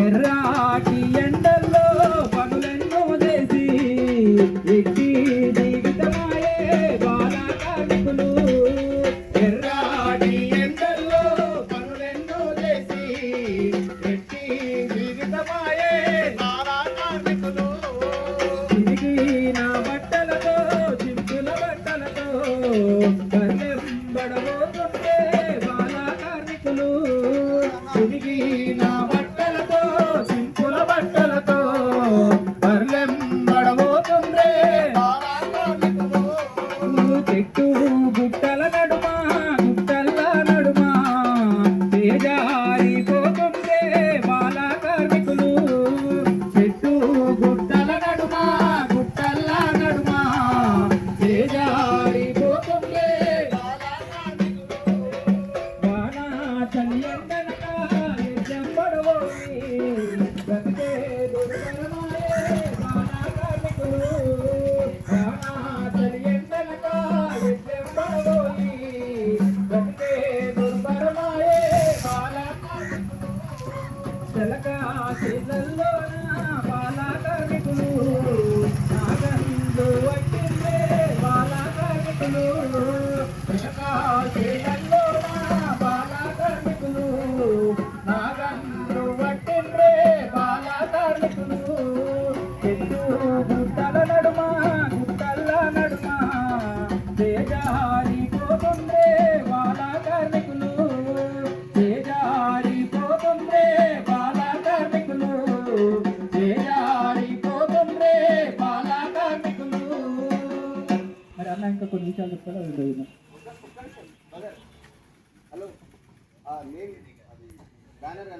ఎర్రాటి ఎండల్లో పనులెన్నో చేసి ఎక్కి జీవితమాయే బాల కార్మికులు. ఎర్రాటి 嗯。తెలక చేలల్లోన బాల కార్మికులు నాగందు వట్టిందే బాల కార్మికులు తెలక చేలల్లోన బాల కార్మికులు నాగందు బాల కార్మికులు గుట్టల నడుమ గుట్టల నడుమ తేజారిపోతుందే పోతుందే అన్న ఇంకా కొన్ని విషయాలు చెప్తాడు అది హలో. నేను అది బ్యానర్